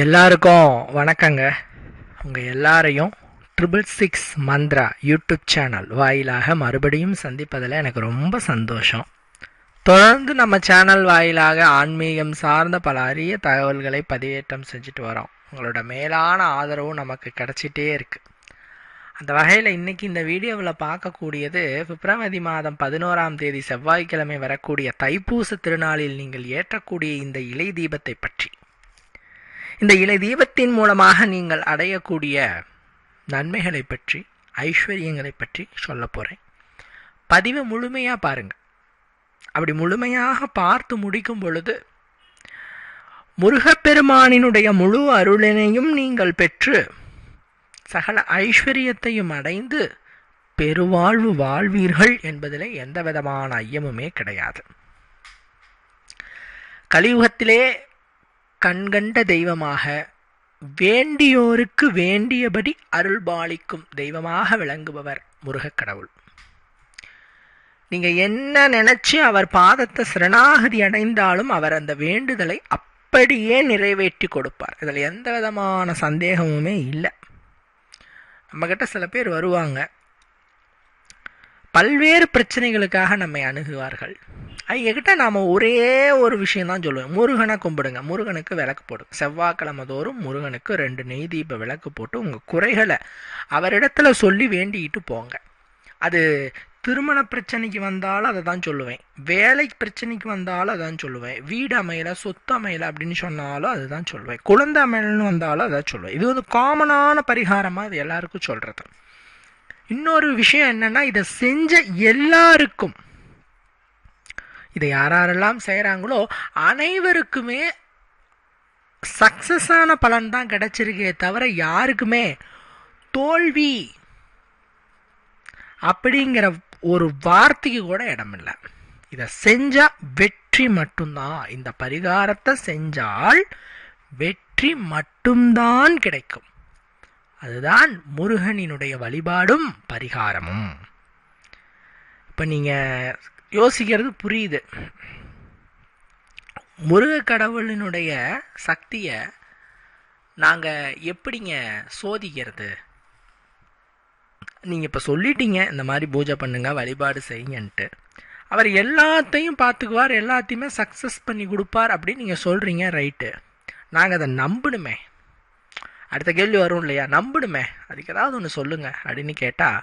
எல்லாருக்கும் வணக்கங்க. உங்கள் எல்லாரையும் triple six Mantra YouTube channel வாயிலாக மறுபடியும் சந்திப்பதில் எனக்கு ரொம்ப சந்தோஷம். தொடர்ந்து நம்ம சேனல் வாயிலாக ஆன்மீகம் சார்ந்த பல அரிய தகவல்களை பதிவேற்றம் செஞ்சுட்டு வரோம். உங்களோட மேலான ஆதரவும் நமக்கு கிடைச்சிட்டே இருக்குது அந்த வகையில் இன்றைக்கி இந்த வீடியோவில் பார்க்கக்கூடியது பிப்ரவரி மாதம் பதினோராம் தேதி செவ்வாய்க்கிழமை வரக்கூடிய தைப்பூச திருநாளில் நீங்கள் ஏற்றக்கூடிய இந்த இலை தீபத்தை பற்றி. இந்த இலை தீபத்தின் மூலமாக நீங்கள் அடையக்கூடிய நன்மைகளை பற்றி ஐஸ்வர்யங்களை பற்றி சொல்ல போகிறேன் பதிவை முழுமையாக பாருங்கள் அப்படி முழுமையாக பார்த்து முடிக்கும் பொழுது முருகப்பெருமானினுடைய முழு அருளினையும் நீங்கள் பெற்று சகல ஐஸ்வர்யத்தையும் அடைந்து பெருவாழ்வு வாழ்வீர்கள் என்பதில் எந்த விதமான ஐயமுமே கிடையாது. கலியுகத்திலே கண்கண்ட தெய்வமாக வேண்டியோருக்கு வேண்டியபடி அருள்பாலிக்கும் தெய்வமாக விளங்குபவர் முருகக் கடவுள். என்ன நினைச்சு அவர் பாதத்தை சரணாகதி அடைந்தாலும் அவர் அந்த வேண்டுதலை அப்படியே நிறைவேற்றி கொடுப்பார். இதில் எந்த விதமான சந்தேகமுமே இல்லை. நம்மக்கிட்ட சில பேர் வருவாங்க. பல்வேறு பிரச்சனைகளுக்காக நம்மை அணுகுவார்கள். என்கிட்ட நாம் ஒரே ஒரு விஷயம் தான் சொல்லுவேன். முருகனை கும்பிடுங்க. முருகனுக்கு விளக்கு போடுங்க செவ்வாய்க்கிழமை தோறும் முருகனுக்கு ரெண்டு நெய் தீப விளக்கு போட்டு உங்கள் குறைகளை அவரிடத்துல சொல்லி வேண்டிக்கிட்டு போங்க. அது திருமண பிரச்சனைக்கு வந்தாலும் அதை தான் சொல்லுவேன். வேலை பிரச்சனைக்கு வந்தாலும் அதான் சொல்லுவேன். வீடு அமையல சொத்து அமையல அப்படின்னு சொன்னாலும் அதுதான் சொல்லுவேன். குழந்தை அமையலன்னு வந்தாலும் அதான் சொல்லுவேன். இது வந்து காமனான பரிகாரமாக இது எல்லாருக்கும் சொல்கிறது இன்னொரு விஷயம் என்னென்னா இதை செஞ்ச எல்லாருக்கும் இதை யாரெல்லாம் செய்கிறாங்களோ அனைவருக்குமே சக்சஸான பலன் தான் கிடைச்சிருக்கே தவிர யாருக்குமே தோல்வி அப்படிங்கிற ஒரு வார்த்தைக்கு கூட இடமில்லை. இதை செஞ்சா வெற்றி மட்டும்தான். இந்த பரிகாரத்தை செஞ்சால் வெற்றி மட்டும்தான் கிடைக்கும். அதுதான் முருகனினுடைய வழிபாடும் பரிகாரமும். இப்போ நீங்கள் யோசிக்கிறது புரியுது. முருக கடவுளினுடைய சக்தியை நாங்கள் எப்படிங்க சோதிக்கிறது? நீங்கள் இப்போ சொல்லிட்டீங்க இந்த மாதிரி பூஜை பண்ணுங்க வழிபாடு செய்யுங்கன்ட்டு. அவர் எல்லாத்தையும் பார்த்துக்குவார் எல்லாத்தையுமே சக்ஸஸ் பண்ணி கொடுப்பார் அப்படின்னு நீங்கள் சொல்கிறீங்க ரைட்டு நாங்கள் அதை நம்பணுமே அடுத்த கேள்வி வரும் இல்லையா? நம்பணுமே அதுக்கு ஏதாவது ஒன்று சொல்லுங்கள் அப்படின்னு கேட்டால்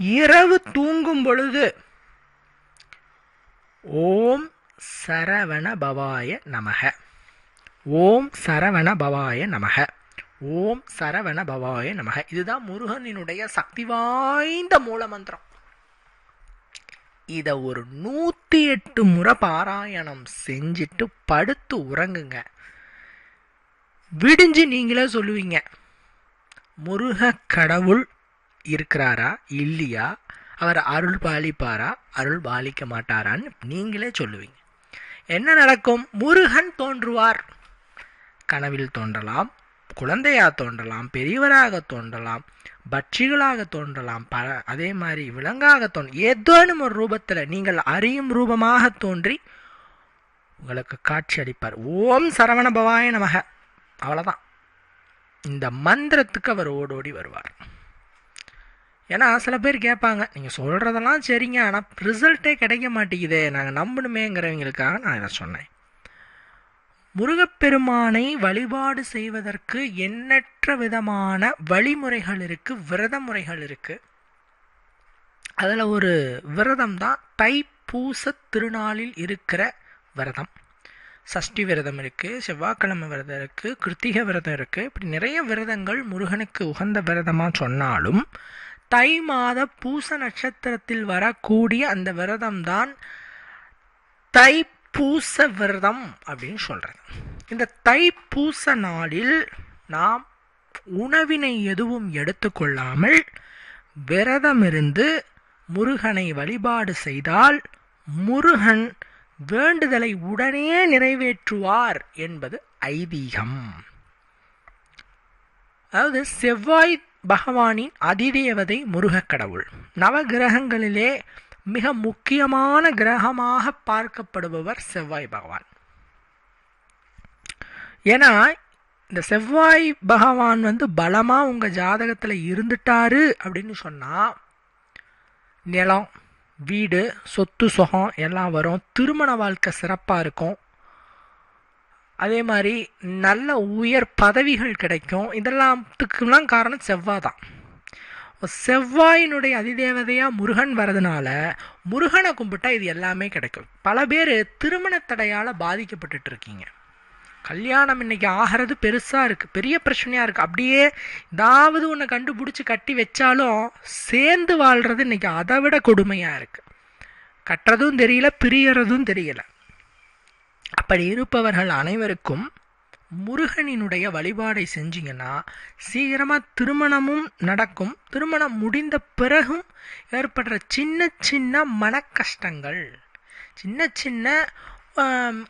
இரவு தூங்கும் பொழுது ஓம் சரவண பவாய நமக. ஓம் சரவண பவாய நமக. ஓம் சரவண பவாய நமக. இதுதான் முருகனினுடைய சக்தி வாய்ந்த மூலமந்திரம். இதை ஒரு நூற்றி எட்டு முறை பாராயணம் செஞ்சுட்டு படுத்து உறங்குங்க. விடிஞ்சு நீங்களே சொல்லுவீங்க முருக கடவுள் இருக்கிறாரா? இல்லையா? அவர் அருள் பாலிப்பாரா? அருள் பாலிக்க மாட்டாரான்னு நீங்களே சொல்லுவீங்க. என்ன நடக்கும்? முருகன் தோன்றுவார். கனவில் தோன்றலாம் குழந்தையாக தோன்றலாம் பெரியவராக தோன்றலாம் பட்சிகளாக தோன்றலாம் ப அதே மாதிரி விலங்காக தோன்ற ஏதோனும் ஒரு ரூபத்தில் நீங்கள் அறியும் ரூபமாக தோன்றி உங்களுக்கு காட்சி அளிப்பார். ஓம் சரவண பவாய நமக. அவ்வளோதான் இந்த மந்திரத்துக்கு அவர் ஓடோடி வருவார். ஏன்னா சில பேர் கேட்பாங்க நீங்கள் சொல்கிறதெல்லாம் சரிங்க ஆனால் ரிசல்ட்டே கிடைக்க மாட்டேங்குதே நாங்கள் நம்பணுமேங்கிறவங்களுக்காக நான் இதை சொன்னேன். முருகப்பெருமானை வழிபாடு செய்வதற்கு எண்ணற்ற விதமான வழிமுறைகள் இருக்குது விரத முறைகள் இருக்குது அதில் ஒரு விரதம் தான் தைப்பூச திருநாளில் இருக்கிற விரதம். சஷ்டி விரதம் இருக்குது செவ்வாய்க்கிழமை விரதம் இருக்குது கிருத்திகை விரதம் இருக்குது இப்படி நிறைய விரதங்கள் முருகனுக்கு உகந்த விரதமாக சொன்னாலும் தை மாத பூச நட்சத்திரத்தில் வரக்கூடிய அந்த விரதம் தான் தைப்பூச விரதம் அப்படின்னு சொல்கிறது இந்த தைப்பூச நாளில் நாம் உணவினை எதுவும் எடுத்துக்கொள்ளாமல் விரதம் இருந்து முருகனை வழிபாடு செய்தால் முருகன் வேண்டுதலை உடனே நிறைவேற்றுவார் என்பது ஐதீகம். அதாவது செவ்வாய் பகவானின் அதிதேவதை முருகக் கடவுள். நவகிரகங்களிலே மிக முக்கியமான கிரகமாக பார்க்கப்படுபவர் செவ்வாய் பகவான். ஏன்னா இந்த செவ்வாய் பகவான் வந்து பலமாக உங்கள் ஜாதகத்தில் இருந்துட்டாரு அப்படின்னு சொன்னால் நிலம் வீடு சொத்து சுகம் எல்லாம் வரும். திருமண வாழ்க்கை சிறப்பாக இருக்கும். அதே மாதிரி நல்ல உயர் பதவிகள் கிடைக்கும். இதெல்லாத்துக்குலாம் காரணம் செவ்வாய் தான். செவ்வாயினுடைய அதிதேவதையாக முருகன் வரதுனால முருகனை கும்பிட்டா இது எல்லாமே கிடைக்கும். பல பேர் திருமண தடையால் பாதிக்கப்பட்டுட்டு இருக்கீங்க கல்யாணம் இன்னைக்கு ஆகிறது பெருசாக இருக்குது பெரிய பிரச்சனையாக இருக்குது அப்படியே ஏதாவது ஒன்று கண்டுபிடிச்சி கட்டி வச்சாலும் சேர்ந்து வாழ்கிறது இன்னைக்கு அதை விட கொடுமையாக இருக்குது கட்டுறதும் தெரியல பிரியறதும் தெரியலை. அப்படி இருப்பவர்கள் அனைவருக்கும் முருகனினுடைய வழிபாடை செஞ்சீங்கன்னா சீக்கிரமாக திருமணமும் நடக்கும். திருமணம் முடிந்த பிறகும் ஏற்படுற சின்ன சின்ன மன கஷ்டங்கள் சின்ன சின்ன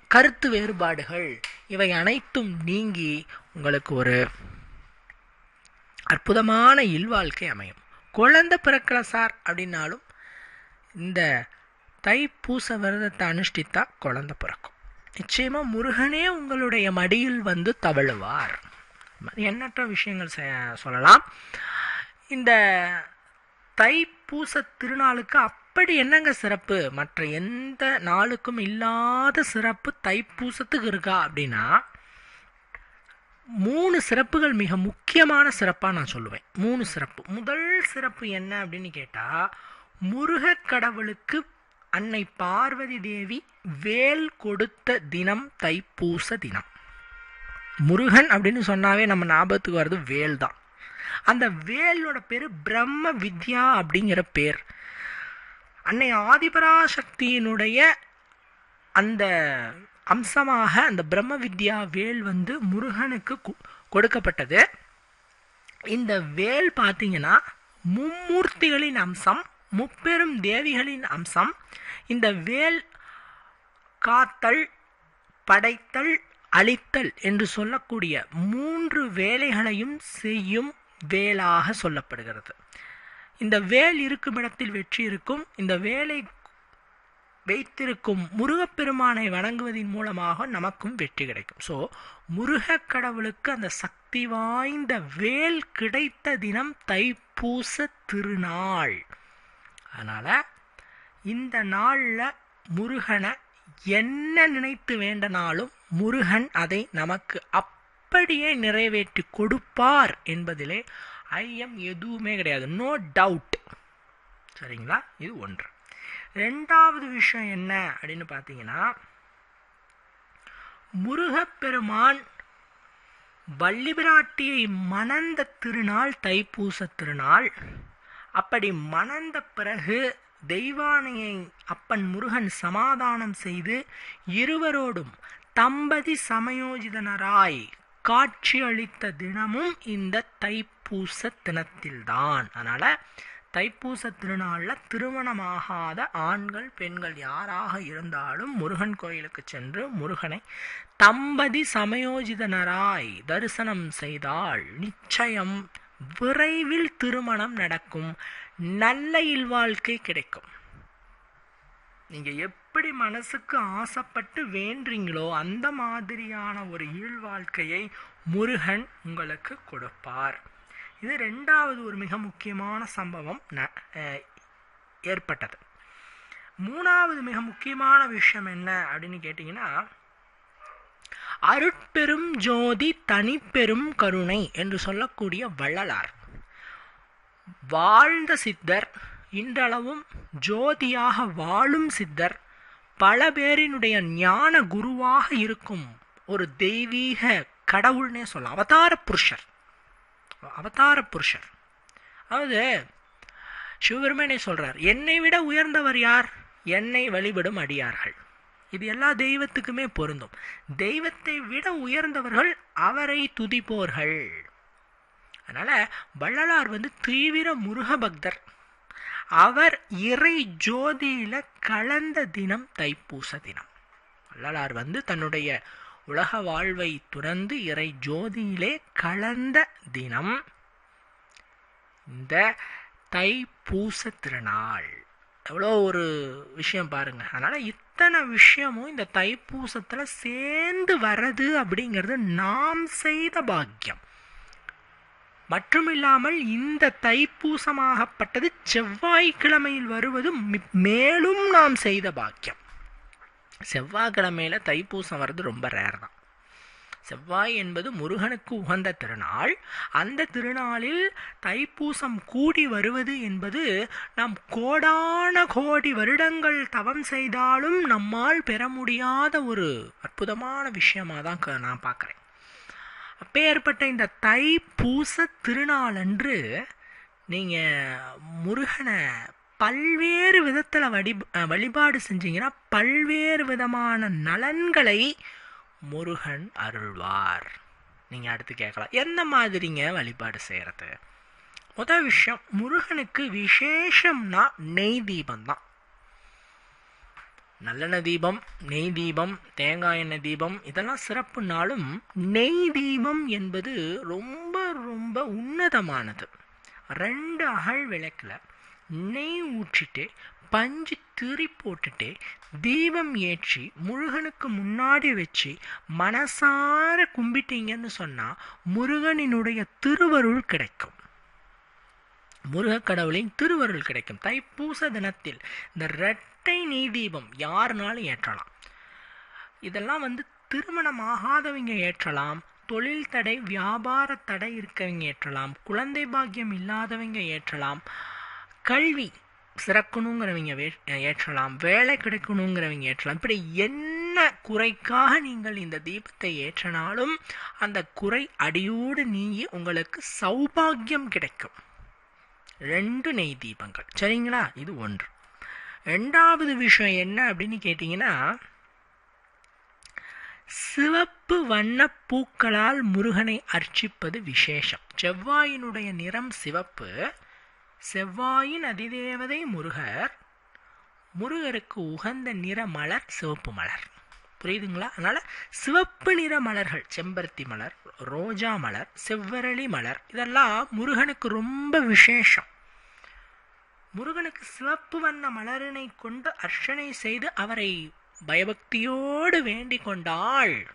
கருத்து வேறுபாடுகள் இவை அனைத்தும் நீங்கி உங்களுக்கு ஒரு அற்புதமான இல்வாழ்க்கை அமையும். குழந்தை பிறக்கல சார் அப்படின்னாலும் இந்த தைப்பூச விரதத்தை அனுஷ்டித்தா குழந்தை பிறக்கும். நிச்சயமா முருகனே உங்களுடைய மடியில் வந்து தவழுவார். எண்ணற்ற விஷயங்கள் சொல்லலாம். இந்த தைப்பூச திருநாளுக்கு அப்படி என்னங்க சிறப்பு? மற்ற எந்த நாளுக்கும் இல்லாத சிறப்பு தைப்பூசத்துக்கு இருக்கா அப்படின்னா மூணு சிறப்புகள் மிக முக்கியமான சிறப்பாக நான் சொல்லுவேன். மூணு சிறப்பு. முதல் சிறப்பு என்ன அப்படின்னு கேட்டால் முருகக்கடவுளுக்கு அன்னை பார்வதி தேவி வேல் கொடுத்த தினம் தைப்பூச தினம். முருகன் அப்படின்னு சொன்னாவே நம்ம ஞாபகத்துக்கு வர்றது வேல் தான். அந்த வேலோட பேர் பிரம்ம வித்யா அப்படிங்கிற பேர். அன்னை ஆதிபராசக்தியினுடைய அந்த அம்சமாக அந்த பிரம்ம வித்யா வேல் வந்து முருகனுக்கு கொடுக்கப்பட்டது. இந்த வேல் பார்த்தீங்கன்னா மும்மூர்த்திகளின் அம்சம் முப்பெரும் தேவிகளின் அம்சம் இந்த வேல் காத்தல் படைத்தல் அழித்தல் என்று சொல்லக்கூடிய மூன்று வேலைகளையும் செய்யும் வேலாக சொல்லப்படுகிறது. இந்த வேல் இருக்கும் இடத்தில் வெற்றி இருக்கும் இந்த வேலை வைத்திருக்கும் முருகப்பெருமானை வணங்குவதன் மூலமாக நமக்கும் வெற்றி கிடைக்கும். ஸோ முருகக் கடவுளுக்கு அந்த சக்தி வாய்ந்த வேல் கிடைத்த தினம் தைப்பூச திருநாள். அதனால் இந்த நாளில் முருகனை என்ன நினைத்து வேண்டனாலும் முருகன் அதை நமக்கு அப்படியே நிறைவேற்றி கொடுப்பார் என்பதிலே ஐயம் எதுவுமே கிடையாது. நோ டவுட் சரிங்களா? இது ஒன்று. ரெண்டாவது விஷயம் என்ன அப்படின்னு பார்த்தீங்கன்னா முருகப்பெருமான் வள்ளிபிராட்டியை மணந்த திருநாள் தைப்பூச திருநாள் அப்படி மணந்த பிறகு தெய்வானையை அப்பன் முருகன் சமாதானம் செய்து இருவரோடும் தம்பதி சமயோஜிதனராய் காட்சியளித்த தினமும் இந்த தைப்பூச தினத்தில்தான். அதனால் தைப்பூச திருநாளில் திருமணமாகாத ஆண்கள் பெண்கள் யாராக இருந்தாலும் முருகன் கோயிலுக்கு சென்று முருகனை தம்பதி சமயோஜிதனராய் தரிசனம் செய்தால் நிச்சயம் விரைவில் திருமணம் நடக்கும். நல்ல இல்வாழ்க்கை கிடைக்கும். நீங்க எப்படி மனசுக்கு ஆசைப்பட்டு வேண்டுறீங்களோ அந்த மாதிரியான ஒரு இல்வாழ்க்கையை முருகன் உங்களுக்கு கொடுப்பார். இது ரெண்டாவது ஒரு மிக முக்கியமான சம்பவம் ந- ஏற்பட்டது. மூணாவது மிக முக்கியமான விஷயம் என்ன அப்படின்னு கேட்டிங்கன்னா அருட்பெரும் ஜோதி தனிப்பெரும் கருணை என்று சொல்லக்கூடிய வள்ளலார். வாழ்ந்த சித்தர் இன்றளவும் ஜோதியாக வாழும் சித்தர் பல பேரினுடைய ஞான குருவாக இருக்கும் ஒரு தெய்வீக கடவுள்னே சொல்லலாம். அவதார புருஷர். அவதார புருஷர். அதாவது சிவபெருமனே சொல்கிறார் என்னை விட உயர்ந்தவர் யார்? என்னை வழிபடும் அடியார்கள். இது எல்லா தெய்வத்துக்குமே பொருந்தும். தெய்வத்தை விட உயர்ந்தவர்கள் அவரை துதிப்போர்கள். அதனால வள்ளலார் வந்து தீவிர முருக பக்தர். அவர் இறை ஜோதியில கலந்த தினம் தைப்பூச தினம். வள்ளலார் வந்து தன்னுடைய உலக வாழ்வை துறந்து இறை ஜோதியிலே கலந்த தினம். இந்த தைப்பூச திருநாள். எவ்வளோ ஒரு விஷயம் பாருங்க. அதனால அத்தனை விஷயமும் இந்த தைப்பூசத்தில் சேர்ந்து வர்றது அப்படிங்கிறது நாம் செய்த பாக்கியம். மட்டுமில்லாமல் இந்த தைப்பூசமாகப்பட்டது செவ்வாய்க்கிழமையில் வருவது மி- மேலும் நாம் செய்த பாக்கியம். செவ்வாய்க்கிழமையில் தைப்பூசம் வர்றது ரொம்ப ரேர் தான். செவ்வாய் என்பது முருகனுக்கு உகந்த திருநாள். அந்த திருநாளில் தைப்பூசம் கூடி வருவது என்பது நாம் கோடான கோடி வருடங்கள் தவம் செய்தாலும் நம்மால் பெற முடியாத ஒரு அற்புதமான விஷயமாக தான் க- நான் பார்க்குறேன். அப்பேற்பட்ட இந்த தைப்பூச திருநாளன்று நீங்கள் முருகனை பல்வேறு விதத்தில் வழி வழிபாடு செஞ்சீங்கன்னா பல்வேறு விதமான நலன்களை முருகன் அருள்வார். நீங்கள் அடுத்து கேட்கலாம். எந்த மாதிரிங்க வழிபாடு செய்கிறது முதல் விஷயம் முருகனுக்கு விசேஷம்னா நெய் தீபம் தான். நல்லெண்ணெய் தீபம் நெய் தீபம் தேங்காய் எண்ணெய் தீபம் இதெல்லாம் சிறப்புனாலும் நெய் தீபம் என்பது ரொம்ப ரொம்ப உன்னதமானது. ரெண்டு அகல் விளக்கில் நெய் ஊற்றிட்டு பஞ்சு திரி போட்டுட்டு தீபம் ஏற்றி முருகனுக்கு முன்னாடி வச்சு மனசார கும்பிட்டீங்கன்னு சொன்னால் முருகனினுடைய திருவருள் கிடைக்கும். முருகக்கடவுளின் திருவருள் கிடைக்கும். தைப்பூச தினத்தில் இந்த இரட்டை நெய் தீபம் யாருனாலும் ஏற்றலாம். இதெல்லாம் வந்து திருமணம் ஆகாதவங்க ஏற்றலாம். தொழில் தடை வியாபார தடை இருக்கவங்க ஏற்றலாம். குழந்தை பாக்கியம் இல்லாதவங்க ஏற்றலாம். கல்வி சிறக்கணுங்கிறவங்க வே- ஏற்றலாம் வேலை கிடைக்கணுங்கிறவங்க ஏற்றலாம். இப்படி என்ன குறைக்காக நீங்கள் இந்த தீபத்தை ஏற்றினாலும் அந்த குறை அடியோடு நீங்கி உங்களுக்கு சௌபாகியம் கிடைக்கும். ரெண்டு நெய் தீபங்கள். சரிங்களா? இது ஒன்று. ரெண்டாவது விஷயம் என்ன அப்படின்னு கேட்டிங்கன்னா சிவப்பு வண்ண பூக்களால் முருகனை அர்ச்சிப்பது விசேஷம். செவ்வாயினுடைய நிறம் சிவப்பு செவ்வாயின் அதிதேவதை முருகர். முருகருக்கு உகந்த நிற மலர் சிவப்பு மலர். புரியுதுங்களா? அதனால் சிவப்பு நிற மலர்கள் செம்பருத்தி மலர் ரோஜா மலர் செவ்வரளி மலர் இதெல்லாம் முருகனுக்கு ரொம்ப விசேஷம். முருகனுக்கு சிவப்பு வண்ண மலரினை கொண்டு அர்ச்சனை செய்து அவரை பயபக்தியோடு வேண்டிக் கொண்டாள்.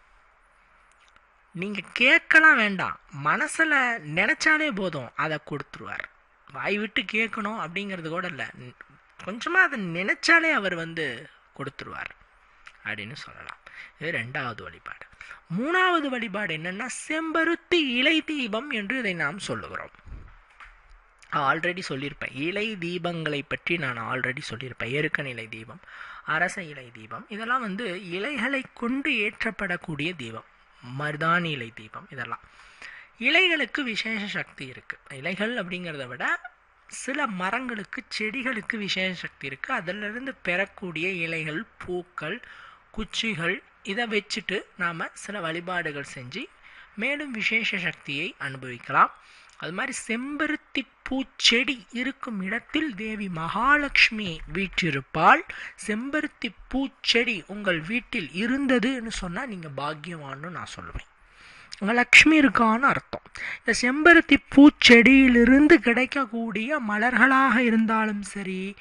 நீங்கள் கேட்கலாம் வேண்டாம். மனசில் நினச்சாலே போதும் அதை கொடுத்துருவார். வாய் விட்டு கேட்கணும் அப்படிங்கிறது கூட இல்லை. கொஞ்சமாக அதை நினைச்சாலே அவர் வந்து கொடுத்துருவார் அப்படின்னு சொல்லலாம். இது ரெண்டாவது வழிபாடு. மூணாவது வழிபாடு என்னென்னா செம்பருத்தி இலை தீபம் என்று இதை நாம் சொல்லுகிறோம். ஆல்ரெடி சொல்லியிருப்பேன். இலை தீபங்களை பற்றி நான் ஆல்ரெடி சொல்லியிருப்பேன். எருக்கன் இலை தீபம் அரச இலை தீபம் இதெல்லாம் வந்து இலைகளை கொண்டு ஏற்றப்படக்கூடிய தீபம். மருதாணி இலை தீபம் இதெல்லாம். இலைகளுக்கு விசேஷ சக்தி இருக்குது இலைகள் அப்படிங்கிறத விட சில மரங்களுக்கு செடிகளுக்கு விசேஷ சக்தி இருக்குது அதிலிருந்து பெறக்கூடிய இலைகள் பூக்கள் குச்சிகள் இதை வச்சுட்டு நாம் சில வழிபாடுகள் செஞ்சு மேலும் விசேஷ சக்தியை அனுபவிக்கலாம். அது மாதிரி செம்பருத்தி பூச்செடி இருக்கும் இடத்தில் தேவி மகாலட்சுமி வீற்றிருப்பாள். செம்பருத்தி பூச்செடி உங்கள் வீட்டில் இருந்ததுன்னு சொன்னால் நீங்கள் பாக்கியவான்னு நான் சொல்லுவேன் அங்கே லக்ஷ்மி இருக்கான்னு அர்த்தம். இந்த செம்பருத்தி பூச்செடியிலிருந்து கிடைக்கக்கூடிய மலர்களாக இருந்தாலும் சரி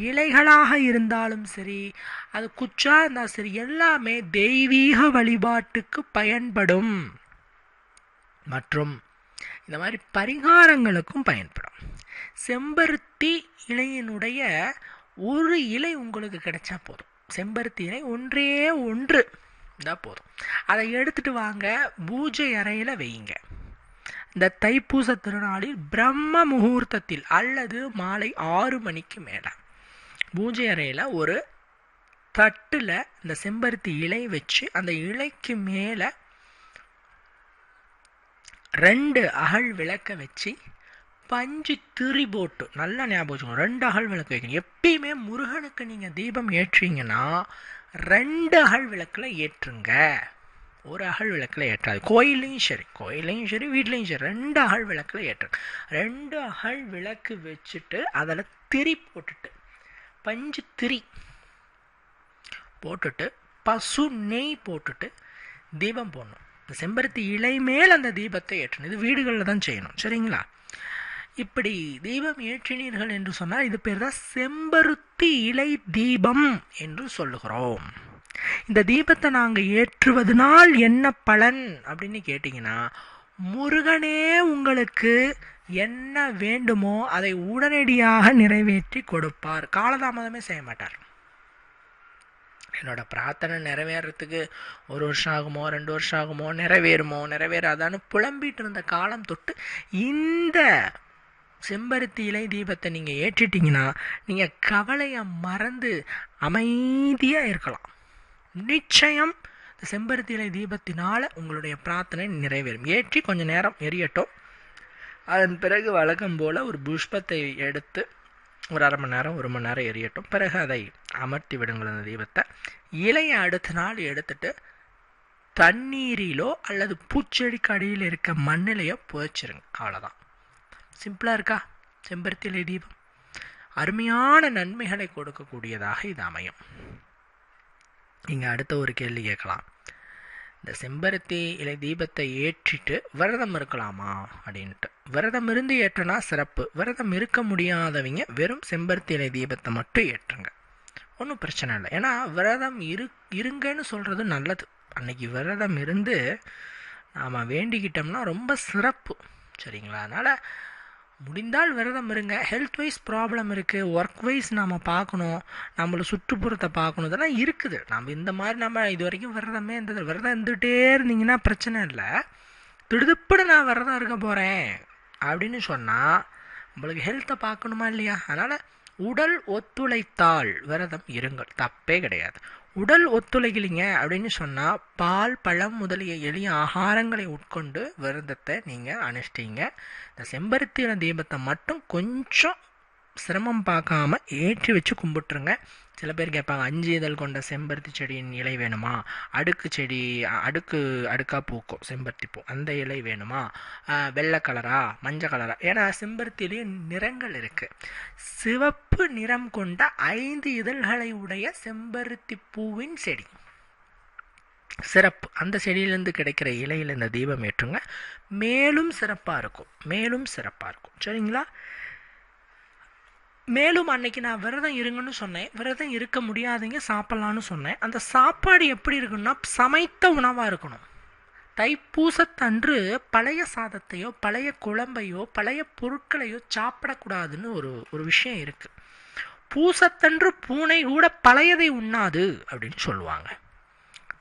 இலைகளாக இருந்தாலும் சரி அது குச்சா இருந்தால் சரி எல்லாமே தெய்வீக வழிபாட்டுக்கு பயன்படும். மற்றும் இந்த மாதிரி பரிகாரங்களுக்கும் பயன்படும். செம்பருத்தி இலையினுடைய ஒரு இலை உங்களுக்கு கிடைச்சா போதும். செம்பருத்தி இலை ஒன்றே ஒன்று. இருந்தால் போதும். அதை எடுத்துட்டு வாங்க பூஜை அறையில் வையுங்க. இந்த தைப்பூச திருநாளில் பிரம்ம முகூர்த்தத்தில் அல்லது மாலை ஆறு மணிக்கு மேலே. பூஜை அறையில் ஒரு தட்டில் இந்த செம்பருத்தி இலை வச்சு அந்த இலைக்கு மேலே ரெண்டு அகல் விளக்க வச்சு பஞ்சு திரி போட்டு நல்லா ஞாபகம் வச்சுக்கணும் ரெண்டு அகல் விளக்கு வைக்கணும். எப்பயுமே முருகனுக்கு நீங்கள் தீபம் ஏற்றீங்கன்னா ரெண்டு அகழ் விளக்கில் ஏற்றுங்க. ஒரு அகழ் விளக்கில் ஏற்றாது. கோயிலையும் சரி கோயிலையும் சரி வீட்லேயும் சரி ரெண்டு அகழ் விளக்கில் ஏற்றுங்க ரெண்டு அகழ் விளக்கு வச்சுட்டு அதில் திரி போட்டுட்டு பஞ்சு திரி போட்டுட்டு பசு நெய் போட்டுட்டு தீபம் போடணும். இந்த செம்பருத்தி இலை மேல் அந்த தீபத்தை ஏற்றணும். இது வீடுகளில் தான் செய்யணும். சரிங்களா? இப்படி தீபம் ஏற்றினீர்கள் என்று சொன்னால் இது பேர் தான் செம்பருத்தி பத்து இலை தீபம் என்று சொல்லுகிறோம். இந்த தீபத்தை நாங்கள் ஏற்றுவதனால் என்ன பலன் அப்படின்னு கேட்டிங்கன்னா முருகனே உங்களுக்கு என்ன வேண்டுமோ அதை உடனடியாக நிறைவேற்றி கொடுப்பார். காலதாமதமே செய்ய மாட்டார். என்னோட பிரார்த்தனை நிறைவேறத்துக்கு ஒரு வருஷம் ஆகுமோ ரெண்டு வருஷம் ஆகுமோ நிறைவேறுமோ நிறைவேறாதான்னு புலம்பிட்டு இருந்த காலம் தொட்டு இந்த செம்பருத்தி இலை தீபத்தை நீங்கள் ஏற்றிட்டீங்கன்னா நீங்கள் கவலையை மறந்து அமைதியாக இருக்கலாம். நிச்சயம் இந்த செம்பருத்தி இலை தீபத்தினால் உங்களுடைய பிரார்த்தனை நிறைவேறும். ஏற்றி கொஞ்சம் நேரம் எரியட்டும். அதன் பிறகு வழக்கம் போல் ஒரு புஷ்பத்தை எடுத்து ஒரு அரை மணி நேரம் ஒரு மணி நேரம் எரியட்டும். பிறகு அதை அமர்த்தி விடுங்கள் அந்த தீபத்தை. இலையை அடுத்த நாள் எடுத்துட்டு தண்ணீரிலோ அல்லது பூச்செடிக்கு அடியில் இருக்க மண்ணிலையோ புதைச்சிருங்க. அவ்வளோதான் சிம்பிளாக இருக்கா? செம்பருத்தி இலை தீபம். அருமையான நன்மைகளை கொடுக்கக்கூடியதாக இது அமையும். நீங்கள் அடுத்த ஒரு கேள்வி கேட்கலாம். இந்த செம்பருத்தி இலை தீபத்தை ஏற்றிட்டு விரதம் இருக்கலாமா? அப்படின்ட்டு. விரதம் இருந்து ஏற்றினா சிறப்பு. விரதம் இருக்க முடியாதவங்க வெறும் செம்பருத்தி இலை தீபத்தை மட்டும் ஏற்றுங்க. ஒன்றும் பிரச்சனை இல்லை. ஏன்னா விரதம் இரு இருங்கன்னு சொல்கிறது நல்லது. அன்னைக்கு விரதம் இருந்து நாம் வேண்டிக்கிட்டோம்னா ரொம்ப சிறப்பு. சரிங்களா? அதனால் முடிந்தால் விரதம் இருங்க. ஹெல்த் வைஸ் ப்ராப்ளம் இருக்குது ஒர்க் வைஸ் நாம் பார்க்கணும். நம்மளை சுற்றுப்புறத்தை பார்க்கணும். இதெல்லாம் இருக்குது. நம்ம இந்த மாதிரி நம்ம இது வரைக்கும் விரதமே இருந்தது. விரதம் இருந்துகிட்டே இருந்தீங்கன்னா பிரச்சனை இல்லை. திடுதுப்பட நான் விரதம் இருக்க போகிறேன் அப்படின்னு சொன்னால் நம்மளுக்கு ஹெல்த்தை பார்க்கணுமா இல்லையா? அதனால் உடல் ஒத்துழைத்தால் விரதம் இருங்கள். தப்பே கிடையாது. உடல் ஒத்துழைக்கலிங்க அப்படின்னு சொன்னால் பால் பழம் முதலிய எளிய ஆகாரங்களை உட்கொண்டு விரதத்தை நீங்கள் அனுஷ்டிங்க. இந்த செம்பருத்தின தீபத்தை மட்டும் கொஞ்சம் சிரமம் பார்க்காம ஏற்றி வச்சு கும்பிட்டுருங்க. சில பேர் கேட்பாங்க அஞ்சு இதழ் கொண்ட செம்பருத்தி செடியின் இலை வேணுமா? அடுக்கு செடி அடுக்கு அடுக்காக பூக்கும் செம்பருத்தி பூ அந்த இலை வேணுமா? வெள்ளை கலரா மஞ்சள் கலரா? ஏன்னா செம்பருத்திலேயே நிறங்கள் இருக்குது சிவப்பு நிறம் கொண்ட ஐந்து இதழ்களை உடைய செம்பருத்தி பூவின் செடி. சிறப்பு. அந்த செடியிலேருந்து கிடைக்கிற இலையில் இந்த தீபம் ஏற்றுங்க. மேலும் சிறப்பாக இருக்கும். மேலும் சிறப்பாக இருக்கும். சரிங்களா? மேலும் அன்னைக்கு நான் விரதம் இருங்கன்னு சொன்னேன். விரதம் இருக்க முடியாதீங்க சாப்பிட்லான்னு சொன்னேன். அந்த சாப்பாடு எப்படி இருக்குன்னா சமைத்த உணவாக இருக்கணும். தைப்பூசத்தன்று பழைய சாதத்தையோ பழைய குழம்பையோ பழைய பொருட்களையோ சாப்பிடக்கூடாதுன்னு ஒரு ஒரு விஷயம் இருக்குது பூசத்தன்று பூனை கூட பழையதை உண்ணாது அப்படின்னு சொல்லுவாங்க.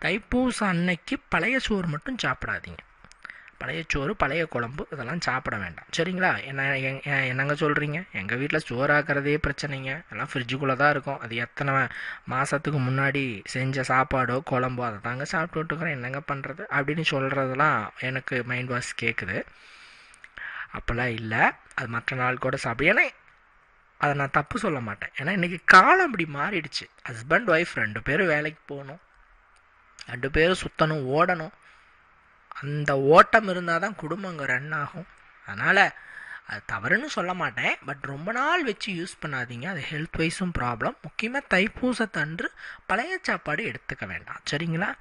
தைப்பூசம் அன்னைக்கு பழைய சோறு மட்டும் சாப்பிடாதீங்க. பழைய சோறு பழைய குழம்பு இதெல்லாம் சாப்பிட வேண்டாம். சரிங்களா? என்ன என்னங்க சொல்கிறீங்க எங்கள் வீட்டில் சோறாக்குறதே பிரச்சனைங்க. எல்லாம் ஃப்ரிட்ஜுக்குள்ளே தான் இருக்கும். அது எத்தனை மாதத்துக்கு முன்னாடி செஞ்ச சாப்பாடோ குழம்போ அதை தாங்க சாப்பிட்டு என்னங்க பண்ணுறது அப்படின்னு சொல்கிறதெல்லாம் எனக்கு மைண்ட் வாஷ் கேட்குது அப்போல்லாம் இல்லை. அது மற்ற நாள் கூட சாப்பிடு. ஏன்னா அதை நான் தப்பு சொல்ல மாட்டேன். ஏன்னா இன்றைக்கி காலம் இப்படி மாறிடுச்சு. ஹஸ்பண்ட் ஒய்ஃப் ரெண்டு பேரும் வேலைக்கு போகணும். ரெண்டு பேரும் சுற்றணும் ஓடணும். அந்த ஓட்டம் இருந்தால் தான் குடும்பங்க ரன் ஆகும். அதனால் அது தவறுன்னு சொல்ல மாட்டேன். பட் ரொம்ப நாள் வச்சு யூஸ் பண்ணாதீங்க. அது ஹெல்த் வைஸும் ப்ராப்ளம் முக்கியமாக தைப்பூசத்தன்று பழைய சாப்பாடு எடுத்துக்க வேண்டாம். சரிங்களா?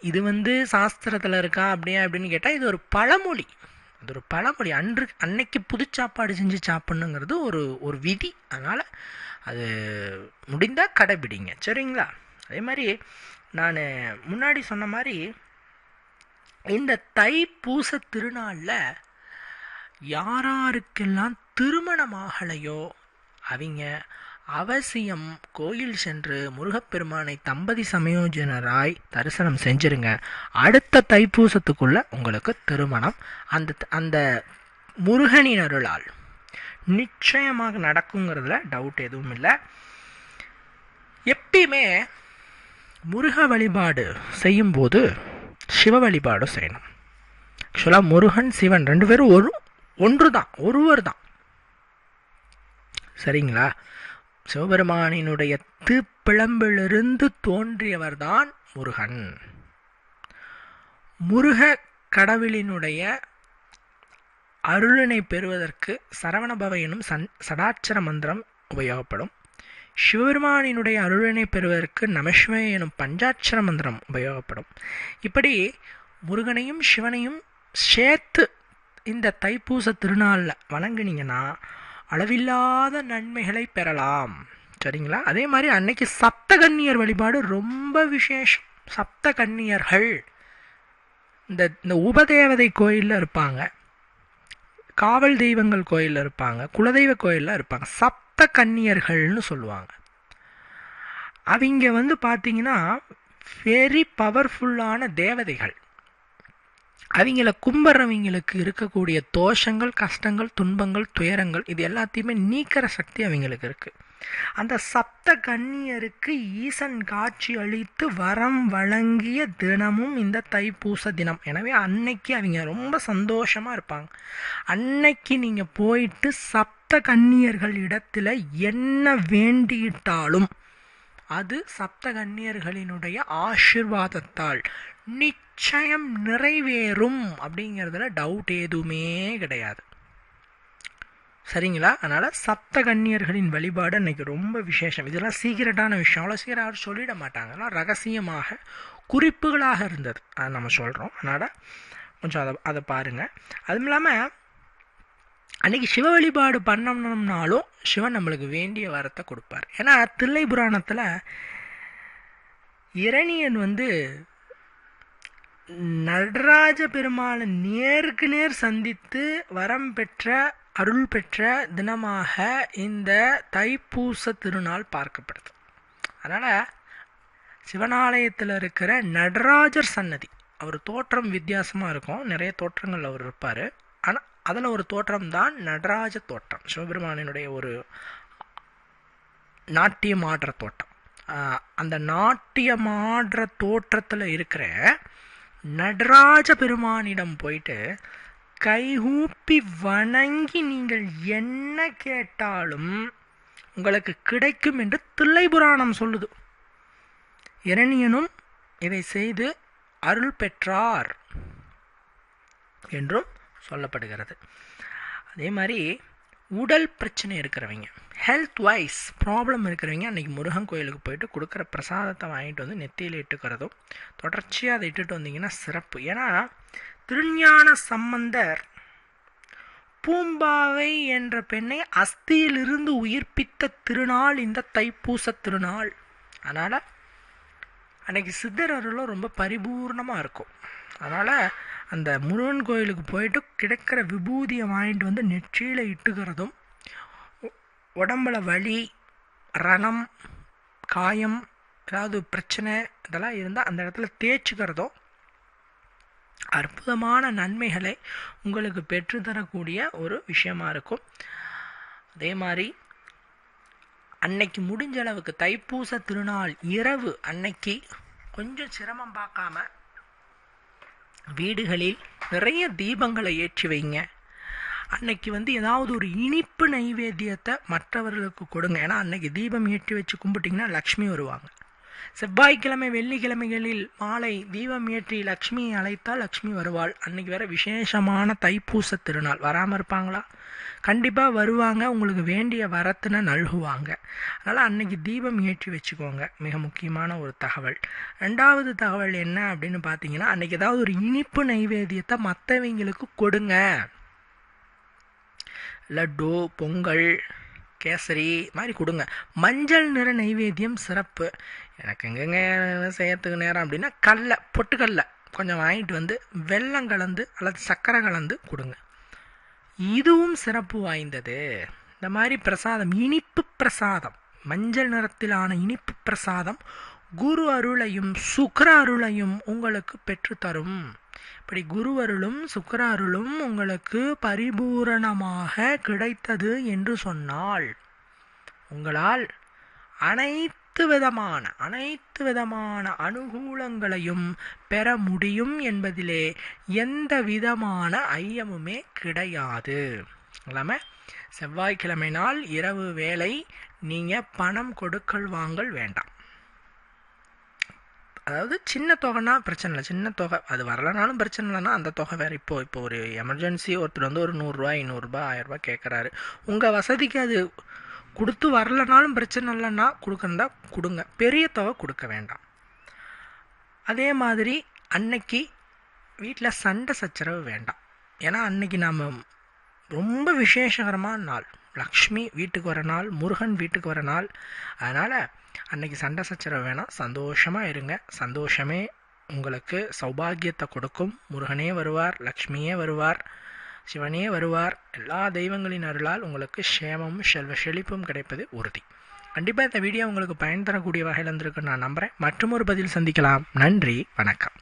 இது வந்து சாஸ்திரத்தில் இருக்கா? அப்படியே? அப்படின்னு கேட்டால் இது ஒரு பழமொழி. அது ஒரு பழமொழி. அன்று அன்னைக்கு புது சாப்பாடு செஞ்சு சாப்பிட்ணுங்கிறது ஒரு ஒரு விதி. அதனால் அது முடிந்தால் கடைபிடிங்க. சரிங்களா? அதே மாதிரி நான் முன்னாடி சொன்ன மாதிரி இந்த தைப்பூச திருநாளில் யாராருக்கெல்லாம் திருமணமாகலையோ அவங்க அவசியம் கோயில் சென்று முருகப்பெருமானை தம்பதி சமயோஜனராய் தரிசனம் செஞ்சுருங்க. அடுத்த தைப்பூசத்துக்குள்ள உங்களுக்கு திருமணம். அந்த அந்த முருகனின் அருளால் நிச்சயமாக நடக்குங்கிறதுல டவுட் எதுவும் இல்லை. எப்பயுமே முருக வழிபாடு செய்யும்போது சிவ வழிபாடு செய்யணும். ஆக்சுவலாக முருகன் சிவன் ரெண்டு பேரும் ஒரு ஒன்று தான் ஒருவர் தான் சரிங்களா? சிவபெருமானினுடைய திருப்பிழம்பிலிருந்து தோன்றியவர் தான் முருகன். முருக கடவுளினுடைய அருளினை பெறுவதற்கு சரவணபவ எனும் சன் சடாட்சர மந்திரம் உபயோகப்படும். சிவபெருமானினுடைய அருளினை பெறுவதற்கு நமசிவ எனும் பஞ்சாட்சர மந்திரம் உபயோகப்படும். இப்படி முருகனையும் சிவனையும் சேர்த்து இந்த தைப்பூச திருநாளில் வணங்குனீங்கன்னா அளவில்லாத நன்மைகளை பெறலாம். சரிங்களா? அதே மாதிரி அன்னைக்கு சப்த கன்னியர் வழிபாடு ரொம்ப விசேஷம். சப்த கன்னியர்கள் இந்த இந்த உபதேவதை கோயிலில் இருப்பாங்க. காவல் தெய்வங்கள் கோயிலில் இருப்பாங்க. குலதெய்வ கோயிலில் இருப்பாங்க. சப் சப்த கன்னியர்கள்னு சொல்லுவாங்க. அவங்க வந்து பார்த்தீங்கன்னா வெரி பவர்ஃபுல்லான தேவதைகள். அவங்கள கும்புறவங்களுக்கு இருக்கக்கூடிய தோஷங்கள் கஷ்டங்கள் துன்பங்கள் துயரங்கள் இது எல்லாத்தையுமே நீக்கிற சக்தி அவங்களுக்கு இருக்குது அந்த சப்த கன்னியருக்கு ஈசன் காட்சி அளித்து வரம் வழங்கிய தினமும் இந்த தைப்பூச தினம். எனவே அன்னைக்கு அவங்க ரொம்ப சந்தோஷமாக இருப்பாங்க. அன்னைக்கு நீங்கள் போயிட்டு சப்த கன்னியர்கள் இடத்துல என்ன வேண்டியிட்டாலும் அது சப்த கன்னியர்களினுடைய ஆசிர்வாதத்தால் நிச்சயம் நிறைவேறும் அப்படிங்கிறதுல டவுட் எதுவுமே கிடையாது. சரிங்களா? அதனால் சப்த கன்னியர்களின் வழிபாடு அன்னைக்கு ரொம்ப விசேஷம். இதெல்லாம் சீக்கிரட்டான விஷயம். அவ்வளோ சீக்கிரம் யாரும் சொல்லிட மாட்டாங்க. அதெல்லாம் ரகசியமாக குறிப்புகளாக இருந்தது. அதை நம்ம சொல்கிறோம் அதனால் கொஞ்சம் அதை அதை பாருங்கள் அதுவும் இல்லாமல் அன்னைக்கு சிவ வழிபாடு பண்ணணும்னாலும் சிவன் நம்மளுக்கு வேண்டிய வரத்தை கொடுப்பார். ஏன்னா தில்லை புராணத்தில் இரணியன் வந்து நடராஜ பெருமாளை நேருக்கு நேர் சந்தித்து வரம் பெற்ற அருள் பெற்ற தினமாக இந்த தைப்பூச திருநாள் பார்க்கப்படுது. அதனால் சிவனாலயத்தில் இருக்கிற நடராஜர் சன்னதி அவர் தோற்றம் வித்தியாசமாக இருக்கும். நிறைய தோற்றங்கள் அவர் இருப்பார். ஆனால் அதில் ஒரு தோற்றம் தான் நடராஜ தோற்றம். சிவபெருமானினுடைய ஒரு நாட்டியம் ஆடுற தோட்டம் அந்த நாட்டியமாடுற தோற்றத்தில் இருக்கிற நடராஜ பெருமானிடம் போயிட்டு கைகூப்பி வணங்கி நீங்கள் என்ன கேட்டாலும் உங்களுக்கு கிடைக்கும் என்று தில்லை புராணம் சொல்லுது. இரணியனும் இதை செய்து அருள் பெற்றார் என்றும் சொல்லப்படுகிறது. அதே மாதிரி உடல் பிரச்சனை இருக்கிறவங்க ஹெல்த் வைஸ் ப்ராப்ளம் இருக்கிறவங்க அன்றைக்கி முருகன் கோயிலுக்கு போயிட்டு கொடுக்குற பிரசாதத்தை வாங்கிட்டு வந்து நெத்தியில் இட்டுக்கிறதும் தொடர்ச்சியாக அதை இட்டுட்டு வந்தீங்கன்னா சிறப்பு. ஏன்னா திருஞான சம்பந்தர் பூம்பாவை என்ற பெண்ணை அஸ்தியிலிருந்து உயிர்ப்பித்த திருநாள் இந்த தைப்பூச திருநாள். அதனால் அன்றைக்கி சித்தர் அருளும் ரொம்ப பரிபூர்ணமாக இருக்கும். அதனால் அந்த முருகன் கோயிலுக்கு போயிட்டு கிடைக்கிற விபூதியை வாங்கிட்டு வந்து நெற்றியில் இட்டுக்கிறதும் உடம்புல வலி ரணம் காயம் ஏதாவது பிரச்சனை இதெல்லாம் இருந்தால் அந்த இடத்துல தேய்ச்சிக்கிறதும் அற்புதமான நன்மைகளை உங்களுக்கு பெற்றுத்தரக்கூடிய ஒரு விஷயமா இருக்கும். அதே மாதிரி அன்னைக்கு முடிஞ்ச அளவுக்கு தைப்பூச திருநாள் இரவு அன்னைக்கு கொஞ்சம் சிரமம் பார்க்காம வீடுகளில் நிறைய தீபங்களை ஏற்றி வைங்க. அன்னைக்கு வந்து ஏதாவது ஒரு இனிப்பு நைவேத்தியத்தை மற்றவர்களுக்கு கொடுங்க. ஏன்னா அன்னைக்கு தீபம் ஏற்றி வச்சு கும்பிட்டிங்கன்னா லக்ஷ்மி வருவாங்க. செவ்வாய்க்கிழமை வெள்ளிக்கிழமைகளில் மாலை தீபம் ஏற்றி லக்ஷ்மியை அழைத்தால் லக்ஷ்மி வருவாள். அன்னைக்கு வேற விசேஷமான தைப்பூச திருநாள். வராமல் இருப்பாங்களா? கண்டிப்பாக வருவாங்க. உங்களுக்கு வேண்டிய வரத்தினை நல்குவாங்க. அதனால் அன்னைக்கு தீபம் ஏற்றி வச்சுக்கோங்க. மிக முக்கியமான ஒரு தகவல். ரெண்டாவது தகவல் என்ன அப்படின்னு பார்த்தீங்கன்னா அன்னைக்கு ஏதாவது ஒரு இனிப்பு நைவேத்தியத்தை மற்றவங்களுக்கு கொடுங்க. லட்டு பொங்கல் கேசரி மாதிரி கொடுங்க. மஞ்சள் நிற நைவேத்தியம் சிறப்பு. எனக்கு எங்கெங்க செய்யறதுக்கு நேரம் அப்படின்னா கடலை பொட்டுக்கடலை கொஞ்சம் வாங்கிட்டு வந்து வெல்லம் கலந்து அல்லது சர்க்கரை கலந்து கொடுங்க. இதுவும் சிறப்பு வாய்ந்தது. இந்த மாதிரி பிரசாதம் இனிப்பு பிரசாதம். மஞ்சள் நிறத்திலான இனிப்பு பிரசாதம் குரு அருளையும் சுக்கர அருளையும் உங்களுக்கு பெற்றுத்தரும். இப்படி குரு அருளும் அருளும் உங்களுக்கு பரிபூரணமாக கிடைத்தது என்று சொன்னால் உங்களால் அனைத்து விதமான அனைத்து விதமான அனுகூலங்களையும் பெற முடியும் என்பதிலே எந்த விதமான ஐயமுமே கிடையாது. இல்லாம செவ்வாய்க்கிழமை நாள் இரவு வேலை நீங்கள் பணம் கொடுக்கல் வாங்கல் வேண்டாம். அதாவது சின்ன தொகைனா பிரச்சனை இல்லை. சின்ன தொகை அது வரலனாலும் பிரச்சனை இல்லைன்னா அந்த தொகை வேறு. இப்போது இப்போ ஒரு எமர்ஜென்சி ஒருத்தர் வந்து ஒரு நூறுரூவா ஐநூறுரூபா ஆயிரரூபா கேட்குறாரு உங்கள் வசதிக்கு அது கொடுத்து வரலனாலும் பிரச்சனை இல்லைன்னா கொடுக்கறதா கொடுங்க. பெரிய தொகை கொடுக்க வேண்டாம். அதே மாதிரி அன்னைக்கு வீட்டில் சண்டை சச்சரவு வேண்டாம். ஏன்னா அன்னைக்கு நாம் ரொம்ப விசேஷகரமான நாள். லக்ஷ்மி வீட்டுக்கு வர நாள் முருகன் வீட்டுக்கு வர நாள். அதனால் அன்னைக்கு சண்டை சச்சரவு வேணாம். சந்தோஷமாக இருங்க. சந்தோஷமே உங்களுக்கு சௌபாகியத்தை கொடுக்கும். முருகனே வருவார் லக்ஷ்மியே வருவார் சிவனே வருவார். எல்லா தெய்வங்களின் அருளால் உங்களுக்கு சேமமும் செல்வ செழிப்பும் கிடைப்பது உறுதி. கண்டிப்பாக இந்த வீடியோ உங்களுக்கு பயன் தரக்கூடிய வகையில் இருந்திருக்குன்னு நான் நம்புகிறேன் மற்றும் ஒரு பதில் சந்திக்கலாம். நன்றி வணக்கம்.